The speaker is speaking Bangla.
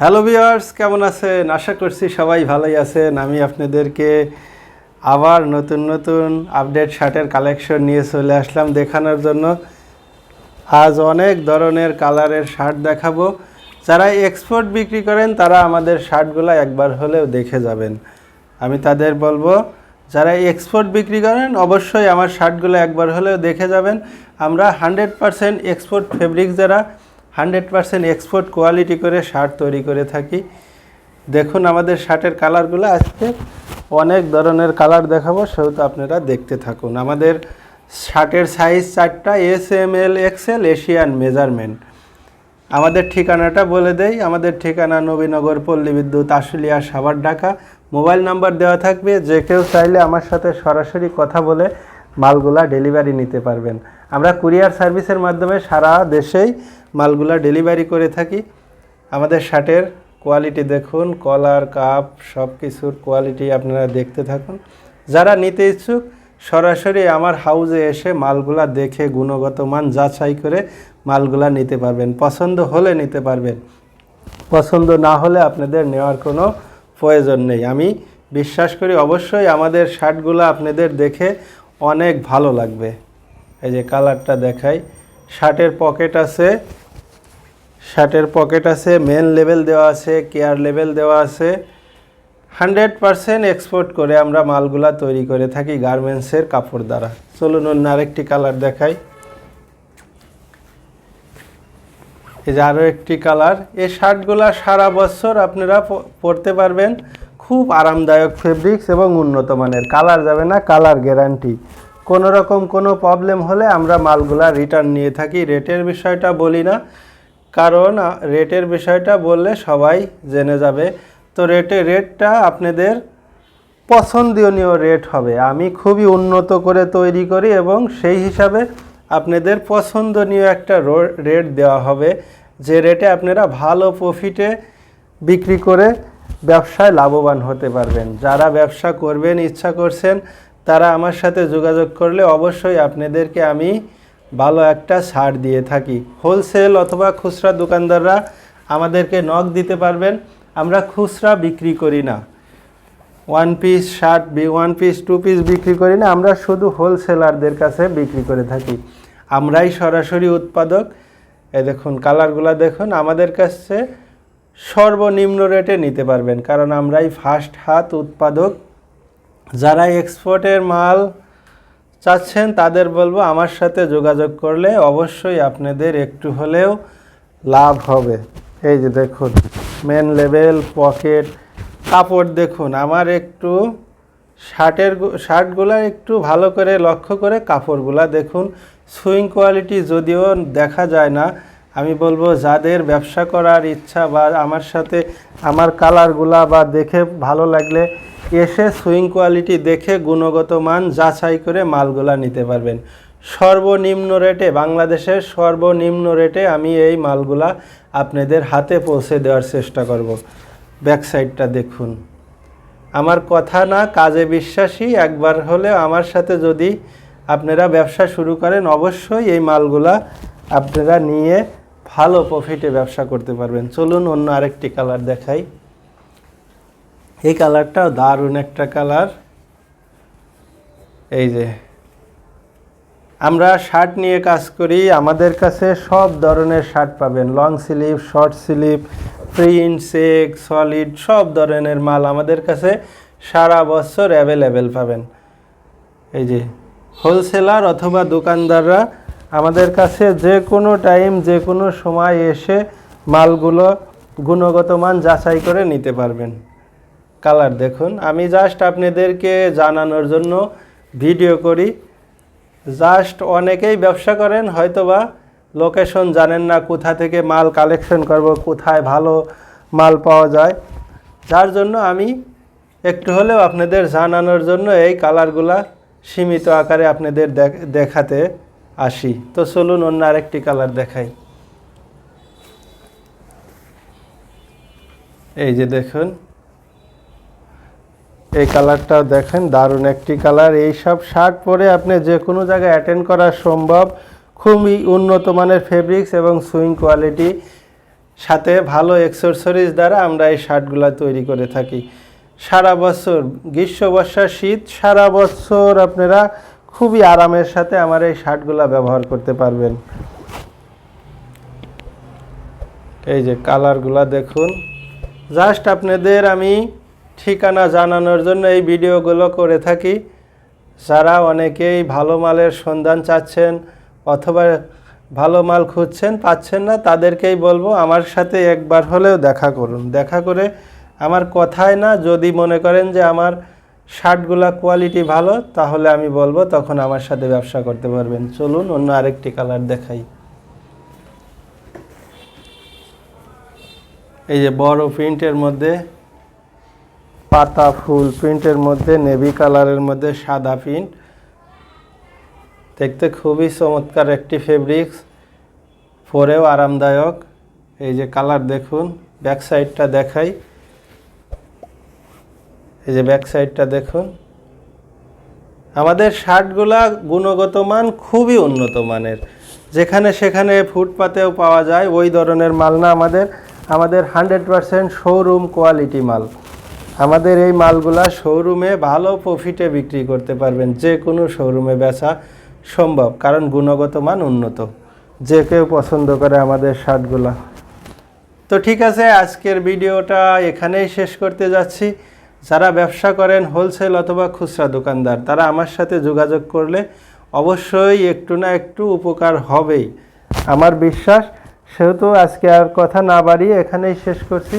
হ্যালো ভিউয়ার্স কেমন আছেন? আশা করছি সবাই ভালোই আছেন। আমি আপনাদেরকে আবার নতুন নতুন আপডেট শার্টের কালেকশন নিয়ে চলে আসলাম দেখানোর জন্য। আজ অনেক ধরনের কালারের শার্ট দেখাবো। যারা এক্সপোর্ট বিক্রি করেন, তারা আমাদের শার্টগুলো একবার হলেও দেখে যাবেন। আমি তাদের বলব, যারা এক্সপোর্ট বিক্রি করেন, অবশ্যই আমার শার্টগুলো একবার হলেও দেখে যাবেন। আমরা হান্ড্রেড পারসেন্ট এক্সপোর্ট ফেব্রিক যারা হান্ড্রেড পারসেন্ট এক্সপোর্ট কোয়ালিটি করে শার্ট তৈরি করে থাকি। দেখুন আমাদের শার্টের কালারগুলো আজকে অনেক ধরনের কালার দেখাবো, সেহেতু আপনারা দেখতে থাকুন। আমাদের শার্টের সাইজ চারটা S M L XL Asian measurement আমাদের ঠিকানাটা বলে দেই, আমাদের ঠিকানা নবীনগর পল্লী বিদ্যুৎ আশুলিয়া, সাভার, ঢাকা। মোবাইল নাম্বার দেওয়া থাকবে, যে কেউ চাইলে আমার সাথে সরাসরি কথা বলে মালগুলা ডেলিভারি নিতে পারবেন। আমরা কুরিয়ার সার্ভিসের মাধ্যমে সারা দেশেই মালগুলা ডেলিভারি করে থাকি। আমাদের শার্টের কোয়ালিটি দেখুন কলার কাপ সব কিছুর কোয়ালিটি আপনারা দেখতে থাকুন। যারা নিতে ইচ্ছুক, সরাসরি আমার হাউজে এসে মালগুলা দেখে গুণগত মান যাচাই করে মালগুলা নিতে পারবেন। পছন্দ হলে নিতে পারবেন। পছন্দ না হলে আপনাদের নেওয়ার কোনো প্রয়োজন নেই। আমি বিশ্বাস করি অবশ্যই আমাদের শার্টগুলো আপনাদের দেখে অনেক ভালো লাগবে। এই যে কালারটা দেখাই। শার্টের পকেট আছে শার্টের পকেট আছে মেন লেভেল দেওয়া আছে কেয়ার লেভেল দেওয়া আছে। হান্ড্রেড পারসেন্ট এক্সপোর্ট করে আমরা মালগুলা তৈরি করে থাকি গার্মেন্টসের কাপড় দ্বারা। চলুন অন্য আরেকটি কালার দেখাই। এই যে আরও একটি কালার এই শার্টগুলা সারা বছর আপনারা পরতে পারবেন। খুব আরামদায়ক ফেব্রিক্স এবং উন্নত মানের। কালার যাবে না কালার গ্যারান্টি কোনো রকম কোনো প্রবলেম হলে আমরা মালগুলা রিটার্ন নিয়ে থাকি। রেটের বিষয়টা বলি না। কারণ রেটের বিষয়টা বললে সবাই জেনে যাবে। তো রেটে, রেটটা আপনাদের পছন্দনীয় রেট হবে। আমি খুবই উন্নত করে তৈরি করি এবং সেই হিসাবে আপনাদের পছন্দনীয় একটা রেট দেওয়া হবে। যে রেটে আপনারা ভালো প্রফিটে বিক্রি করে ব্যবসায় লাভবান হতে পারবেন। যারা ব্যবসা করবেন, ইচ্ছা করছেন, তারা আমার সাথে যোগাযোগ করলে অবশ্যই আপনাদেরকে আমি ভালো একটা ছাড় দিয়ে থাকি। হোলসেল অথবা খুচরা দোকানদাররা আমাদেরকে নখ দিতে পারবেন, আমরা খুচরা বিক্রি করি না। One piece shirt one piece two piece বিক্রি করি না, আমরা শুধু হোলসেলারদের কাছে বিক্রি করে থাকি। আমরাই সরাসরি উৎপাদক। এ দেখুন কালারগুলো দেখুন, আমাদের কাছে সর্বনিম্ন রেটে নিতে পারবেন, কারণ আমরাই ফার্স্ট হাত উৎপাদক। যারা এক্সপোর্টের মাল চাচ্ছেন তাদের বলব, আমার সাথে যোগাযোগ করলে অবশ্যই আপনাদের একটু হলেও লাভ হবে। এই যে দেখুন মেন লেভেল পকেট কাপড় দেখুন, আমার একটু শার্টের শার্টগুলা একটু ভালো করে লক্ষ্য করে কাপড়গুলা দেখুন। সুইং কোয়ালিটি যদিও দেখা যায় না, আমি বলব যাদের ব্যবসা করার ইচ্ছা বা আমার সাথে, আমার কালারগুলা বা দেখে ভালো লাগলে এসে সুইং কোয়ালিটি দেখে গুণগত মান যাচাই করে মালগুলা নিতে পারবেন। সর্বনিম্ন রেটে, বাংলাদেশের সর্বনিম্ন রেটে আমি এই মালগুলা আপনাদের হাতে পৌঁছে দেওয়ার চেষ্টা করব। ব্যাক সাইডটা দেখুন। আমার কথা না, কাজে বিশ্বাসী, একবার হলে আমার সাথে যদি আপনারা ব্যবসা শুরু করেন, অবশ্যই এই মালগুলা আপনারা নিয়ে ভালো প্রফিটে ব্যবসা করতে পারবেন। চলুন অন্য আরেকটি কালার দেখাই। এই কালারটাও দারুণ একটা কালার। এই যে। আমরা শার্ট নিয়ে কাজ করি, আমাদের কাছে সব ধরনের শার্ট পাবেন। Long sleeve short sleeve print check solid সব ধরনের মাল আমাদের কাছে সারা বছর অ্যাভেলেবেল পাবেন। এই যে হোলসেলার অথবা দোকানদাররা আমাদের কাছে যে কোনো টাইম যে কোনো সময় এসে মালগুলো গুণগত মান যাচাই করে নিতে পারবেন। কালার দেখুন। আমি জাস্ট আপনাদেরকে জানানোর জন্য ভিডিও করি। জাস্ট অনেকেই ব্যবসা করেন, হয়তোবা লোকেশন জানেন না কোথা থেকে মাল কালেকশন করব, কোথায় ভালো মাল পাওয়া যায়। যার জন্য আমি একটু হলেও আপনাদের জানানোর জন্য এই কালারগুলা সীমিত আকারে আপনাদের দেখাতে আসি। তো চলুন অন্য আরেকটি কালার দেখাই। এই যে দেখুন। এই কালারটা দেখেন, দারুণ একটি কালার। এই সব শার্ট পরে আপনি যে কোনো জায়গায় অ্যাটেন্ড করা সম্ভব। খুবই উন্নত মানের ফেব্রিক্স এবং সুইং কোয়ালিটি সাথে ভালো এক্সেসরিজ দ্বারা আমরা এই শার্টগুলো তৈরি করে থাকি। সারা বছর, গ্রীষ্ম, বর্ষা, শীত, সারা বছর আপনারা খুবই আরামের সাথে আমার এই শার্টগুলো ব্যবহার করতে পারবেন। এই যে কালারগুলো দেখুন। জাস্ট আপনাদের আমি ঠিকানা জানানোর জন্য এই ভিডিওগুলো করে থাকি। যারা অনেকেই ভালো মালের সন্ধান চাচ্ছেন অথবা ভালো মাল খুঁজছেন পাচ্ছেন না, তাদেরকেই বলব আমার সাথে একবার হলেও দেখা করুন। দেখা করে আমার কথায় না, যদি মনে করেন যে আমার শার্টগুলা কোয়ালিটি ভালো, তাহলে আমি বলব তখন আমার সাথে ব্যবসা করতে পারবেন। চলুন, অন্য আরেকটি কালার দেখাই। এই যে বড় প্রিন্টের মধ্যে পাতা, ফুল প্রিন্টের মধ্যে নেভি কালারের মধ্যে সাদা প্রিন্ট। দেখতে খুবই চমৎকার একটি ফেব্রিক্স পরেও আরামদায়ক। এই যে কালার দেখুন ব্যাক সাইডটা দেখাই। এই যে ব্যাক সাইডটা দেখুন। আমাদের শার্টগুলা গুণগত মান খুবই উন্নত মানের। যেখানে সেখানে ফুটপাতেও পাওয়া যায়, ওই ধরনের মাল না আমাদের। আমাদের হান্ড্রেড পারসেন্ট শোরুম কোয়ালিটি মাল। আমাদের এই মালগুলা শোরুমে ভালো প্রফিটে বিক্রি করতে পারবেন। যে কোনো শোরুমে বেচা সম্ভব, কারণ গুণগত মান উন্নত। যে কেউ পছন্দ করে আমাদের শার্টগুলা। তো ঠিক আছে, আজকের ভিডিওটা এখানেই শেষ করতে যাচ্ছি। যারা ব্যবসা করেন হোলসেল অথবা খুচরা দোকানদার, তারা আমার সাথে যোগাযোগ করলে অবশ্যই একটু না একটু উপকার হবেই। আমার বিশ্বাস, সেহেতু আজকে আর কথা না বাড়িয়ে এখানেই শেষ করছি।